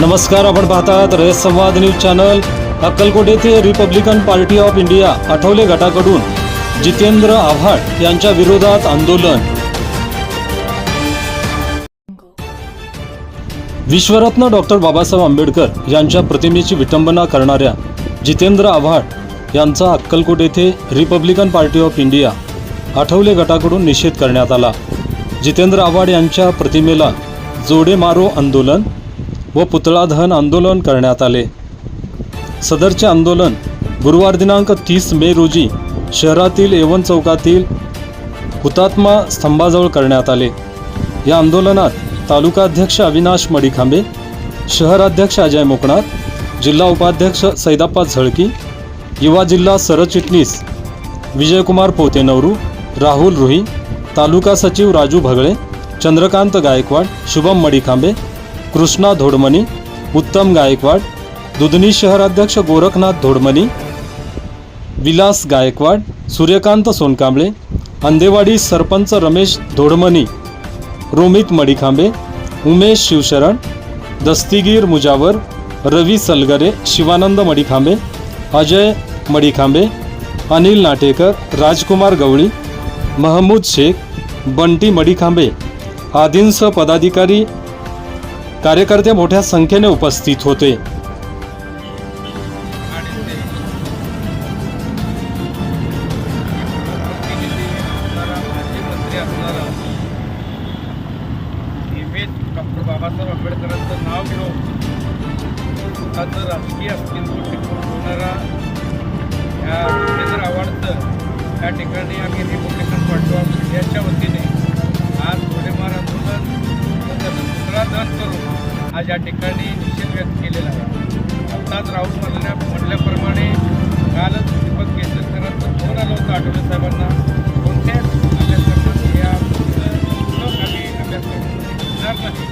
नमस्कार आपण पाहतात रयत संवाद न्यूज चॅनल. अक्कलकोट येथे Republican party of India Athawale गटाकडून जितेंद्र आव्हाड यांच्या विरोधात आंदोलन. विश्वरत्न डॉक्टर बाबासाहेब आंबेडकर यांच्या प्रतिमेची विटंबना करणाऱ्या जितेंद्र आव्हाड यांचा अक्कलकोट येथे Republican party of India Athawale गटाकडून निषेध करण्यात आला. जितेंद्र आव्हाड यांच्या प्रतिमेला जोडे मारो आंदोलन व पुतळा दहन आंदोलन करण्यात आले. सदरचे आंदोलन गुरुवार दिनांक तीस मे रोजी शहरातील एवन चौकातील हुतात्मा स्तंभाजवळ करण्यात आले. या आंदोलनात तालुकाध्यक्ष अविनाश मडिखांबे शहराध्यक्ष अजय मोकणात जिल्हा उपाध्यक्ष सैदाप्पा झळकी युवा जिल्हा सरचिटणीस विजयकुमार पोतेनवरू राहुल रुही तालुका सचिव राजू भगळे चंद्रकांत गायकवाड शुभम मडिखांबे कृष्णा धोडमणी उत्तम गायकवाड दुधनी शहराध्यक्ष गोरखनाथ धोडमणी विलास गायकवाड सूर्यकांत सोनकांबळे अंदेवाडी सरपंच रमेश धोडमणी रोमित मडिखांबे उमेश शिवशरण दस्तीगीर मुजावर रवी सलगरे शिवानंद मडिखांबे अजय मडिखांबे अनिल नाटेकर राजकुमार गवळी महमूद शेख बंटी मडिखांबे आदींसह पदाधिकारी कार्यकर्ते मोठ्या संख्येने उपस्थित होते. डॉक्टर बाबासाहेब आंबेडकरांचं नाव घेऊन स्वतःचं राजकीय अस्तित्व टिकवून ठेवणारा या जितेंद्र आवडतं त्या ठिकाणी आम्ही रिपब्लिकन पार्टी ऑफ वतीने आज गोडेमार आंदोलन त्याचं पुतळा करून आज या ठिकाणी निषेध व्यक्त केलेला आहे. आत्ताच राहुल म्हणल्या म्हटल्याप्रमाणे कालच दीपक केसरकरांचा फोन आला होता आठवले साहेबांना. कोणत्याच अभ्यासक्रमात या पुस्तक आम्ही अभ्यासक्रमामध्ये घेणार नाही.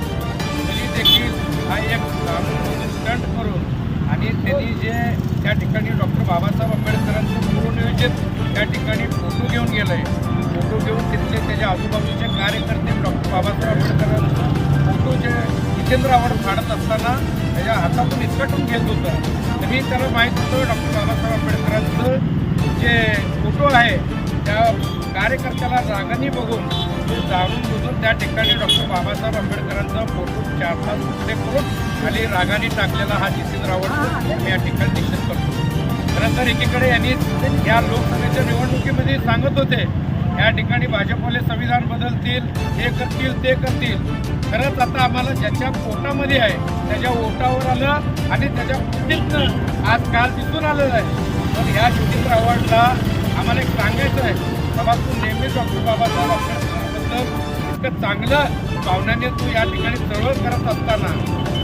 तरी देखील हा एक कानून स्टंट करून आणि त्यांनी जे त्या ठिकाणी डॉक्टर बाबासाहेब आंबेडकरांचं पूर्वनियोजित त्या ठिकाणी फोटो घेऊन गेलं आहे फोटो घेऊन तिथले त्याच्या आजूबाजूचे कार्यकर्ते डॉक्टर बाबासाहेब जे जितेंद्र आव्हाड असताना त्याच्या हातातून इसकटून घेत होतं. तर मी त्याला माहीत होतं डॉक्टर बाबासाहेब आंबेडकरांचं जे फोटो आहे त्या कार्यकर्त्याला रागाने बघून ते जाणून बुजून त्या ठिकाणी डॉक्टर बाबासाहेब आंबेडकरांचा फोटो चार तास तुकडे करून खाली रागाने टाकलेला हा जितेंद्र आव्हाड मी या ठिकाणी निषेध करतो. खरं तर एकीकडे यांनी या लोकसभेच्या निवडणुकीमध्ये सांगत होते या ठिकाणी भाजपवाले संविधान बदलतील हे करतील ते करतील. खरंच आता आम्हाला ज्याच्या पोटामध्ये आहे त्याच्या ओटावर आलं आणि त्याच्या पोटीतनं आज काल दिसून आलेलं आहे. पण ह्या जितेंद्र आव्हाडला आम्हाला एक सांगायचं आहे. बाबा तू नेहमीच डॉक्टर बाबासाहेब आंबेडकरांबद्दल इतकं चांगलं भावनाने तू या ठिकाणी चळवळ करत असताना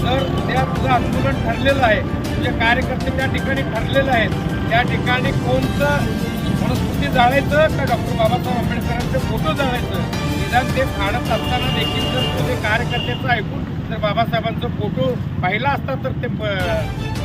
जर त्या तुझं आंदोलन ठरलेलं आहे. तुझे कार्यकर्ते त्या ठिकाणी ठरलेले आहेत. त्या ठिकाणी कोणतं वनस्पती जाळायचं का डॉक्टर बाबासाहेब आंबेडकरांचे फोटो जाळायचं? निदान ते फाडत असताना देखील जर ते कार्यकर्त्याचं ऐकून जर बाबासाहेबांचा फोटो पाहिला असता तर ते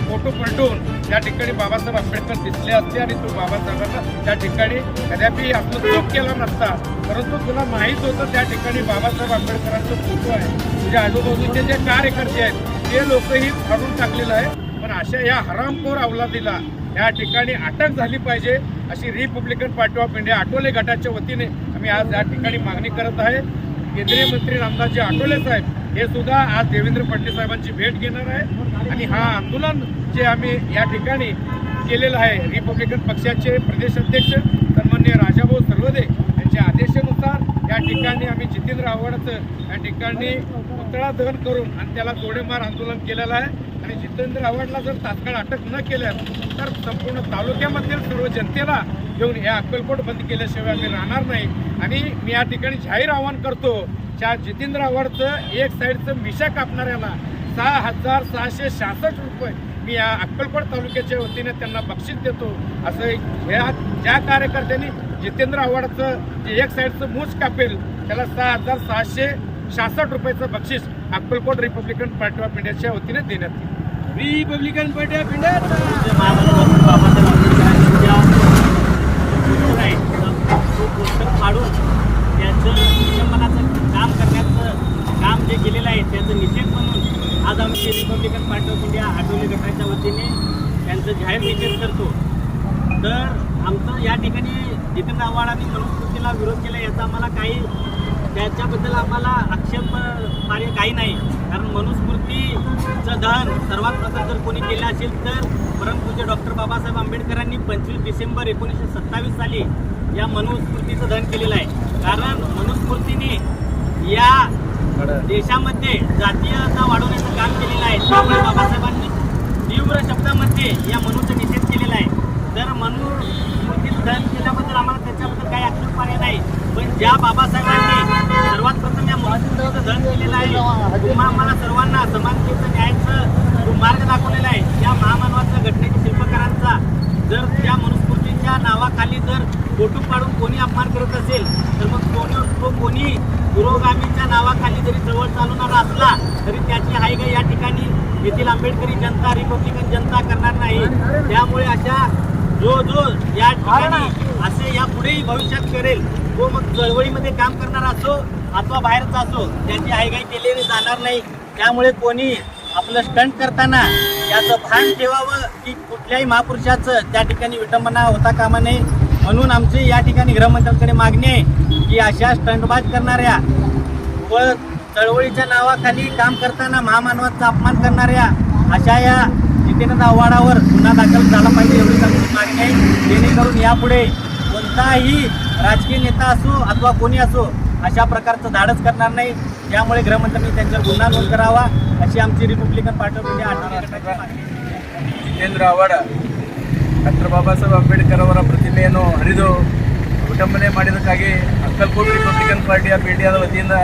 फोटो पलटून त्या ठिकाणी बाबासाहेब आंबेडकर दिसले असते आणि तो बाबासाहेबांना त्या ठिकाणी कदापि आपलं चोख केला नसता. परंतु तुला माहीत होतं त्या ठिकाणी बाबासाहेब आंबेडकरांचा फोटो आहे. तुझ्या आजूबाजूचे जे कार्यकर्ते आहेत ते लोकही फाडून टाकलेलं आहे. पण अशा या हरामखोर अवलादीला या ठिकाणी अटक झाली पाहिजे अशी Republican party of India Athawale गटाच्या वतीने आम्ही आज या ठिकाणी मागणी करत आहे. केंद्रीय मंत्री रामदासजी आठवले साहेब हे सुद्धा आज देवेंद्र फडणवीस साहेबांची भेट घेणार आहे. आणि हा आंदोलन जे आम्ही या ठिकाणी केलेलं आहे रिपब्लिकन पक्षाचे प्रदेश अध्यक्ष सन्मान्य राजाभाऊ सर्वदे यांच्या आदेशानुसार या ठिकाणी आम्ही जितेंद्र आव्हाडाचं या ठिकाणी पुतळा दहन करून आणि त्याला गोडेमार आंदोलन केलेलं आहे. आणि जितेंद्र आव्हाडला जर तात्काळ अटक न केल्यास तर संपूर्ण तालुक्यामधील सर्व जनतेला घेऊन हे अक्कलकोट बंद केल्याशिवाय आम्ही राहणार नाही. आणि मी या ठिकाणी जाहीर आवाहन करतो त्या जितेंद्र आव्हाडचं एक साईडचं मिशा कापणाऱ्याला सहा हजार सहाशे सहासष्ट रुपये मी या अक्कलकोट तालुक्याच्या वतीने त्यांना बक्षीस देतो. असं ह्या ज्या कार्यकर्त्यांनी जितेंद्र आव्हाडचं जे एक साईडचं मूज कापेल त्याला सहा हजार सहाशे सहासष्ट रुपयाचं बक्षीस अक्कलकोट रिपब्लिकन पार्टी ऑफ इंडियाच्या वतीने देण्यात येईल. Republican party of India. Babasaheb आंबेडकरांच्या तो पुस्तक फाडून त्याचं नियमनाचं काम करण्याचं काम जे केलेलं आहे त्याचं निषेध म्हणून आज आम्ही Republican party of India Athawale गटाच्या वतीने त्यांचं जाहीर निषेध करतो तर आमचं या ठिकाणी जितेंद्र आव्हाड आणि मनुस्मृतीला विरोध केला याचा आम्हाला काही त्याच्याबद्दल आम्हाला आक्षेप कार्य काही नाही. कारण मनुस्मृतीचं दहन सर्वात प्रथम जर कोणी केलं असेल तर परमपूज्य डॉक्टर बाबासाहेब आंबेडकरांनी पंचवीस डिसेंबर एकोणीसशे सत्तावीस साली या मनुस्मृतीचं दहन केलेलं आहे. कारण मनुस्मृतीने या देशामध्ये जातीयता वाढवण्याचं काम केलेलं आहे. त्यामुळे बाबासाहेबांनी तीव्र शब्दामध्ये या मनूचा निषेध केलेला आहे. तर मनू स्मृतीचं केल्याबद्दल आम्हाला त्याच्याबद्दल काही आक्षेप पर्याय नाही. पण ज्या बाबासाहेबांनी सर्वात प्रथम या मनुस्मृतीचं धन केलेलं आहे किंवा आम्हाला सर्वांना समानतेचं न्यायाचं मार्ग दाखवलेला आहे. त्या महामानवाचा घटनेच्या शिल्पकारांचा जर त्या मनुस्मृतीच्या नावाखाली जर फोटो पाडून कोणी अपमान करत असेल तर मग कोणी तो कोणी पुरोगामीच्या नावाखाली जरी जवळ चालवणारा असला तरी त्याची हायगा या ठिकाणी येथील आंबेडकरी जनता रिपब्लिकन जनता करणार नाही. त्यामुळे अशा जो जो या ठिकाणी असे या पुढेही भविष्यात करेल तो मग चळवळीमध्ये काम करणारा असो अथवा बाहेरचा असो त्याची हायगाई केलेली जाणार नाही. त्यामुळे कोणी आपलं स्टंट करताना याचं भान ठेवावं की कुठल्याही महापुरुषाचं त्या ठिकाणी विटंबना होता कामा नये. म्हणून आमची या ठिकाणी गृहमंत्र्यांकडे मागणी आहे की अशा स्टंटबाज करणाऱ्या व चळवळीच्या नावाखाली काम करताना महामानवाचा अपमान करणाऱ्या अशा या जितेंद्र आव्हाडावर गुन्हा दाखल झाला पाहिजे एवढीच आमची मागणी आहे जेणेकरून यापुढे कोणताही राजकीय नेता असो अथवा कोणी असो अशा प्रकारचं धाडस करणार नाही त्यामुळे गृहमंत्र्यांनी त्यांच्यावर गुन्हा नोंद करावा अशी आमची रिपब्लिकन पार्टी ऑफ इंडिया आठवडी गटाची मागणी आहे. ಜಿತೇಂದ್ರ ಅವಾರ್ಡ್ ಡಾಕ್ಟರ್ ಬಾಬಾ ಸಾಹೇಬ್ ಅಂಬೇಡ್ಕರ್ ಅವರ ಪ್ರತಿಮೆಯನ್ನು ಹರಿದು ವಿಟಂಬನೆ ಮಾಡಿದ್ದಕ್ಕಾಗಿ ಅಕ್ಕಲ್ಕೋಟ್ ರಿಪಬ್ಲಿಕನ್ ಪಾರ್ಟಿ ಆಫ್ ಇಂಡಿಯಾದ ವತಿಯಿಂದ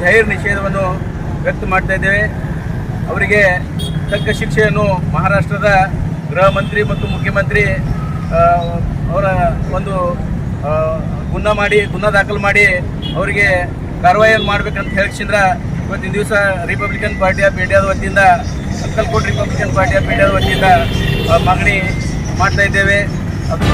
ಜಾಹೀರ್ ನಿಷೇಧವನ್ನು ವ್ಯಕ್ತ ಮಾಡ್ತಾ ಇದ್ದೇವೆ ಅವರಿಗೆ ತಕ್ಕ ಶಿಕ್ಷೆಯನ್ನು ಮಹಾರಾಷ್ಟ್ರದ ಗೃಹ ಮಂತ್ರಿ ಮತ್ತು ಮುಖ್ಯಮಂತ್ರಿ ಅವರ ಒಂದು ಗುನ್ನ ಮಾಡಿ, ಗುನ್ನ ದಾಖಲು ಮಾಡಿ ಅವರಿಗೆ ಕಾರ್ವಾಯಿಯನ್ನು ಮಾಡ್ಬೇಕಂತ ಹೇಳಿಸಿದ್ರ ಇವತ್ತಿನ ದಿವಸ ರಿಪಬ್ಲಿಕನ್ ಪಾರ್ಟಿ ಆಫ್ ಇಂಡಿಯಾದ ವತಿಯಿಂದ, ಅಕ್ಕಲ್ಕೋಟ್ ರಿಪಬ್ಲಿಕನ್ ಪಾರ್ಟಿ ಆಫ್ ಇಂಡಿಯಾದ ವತಿಯಿಂದ ಮಾಗಣಿ ಮಾಡ್ತಾ ಇದ್ದೇವೆ. ಅದು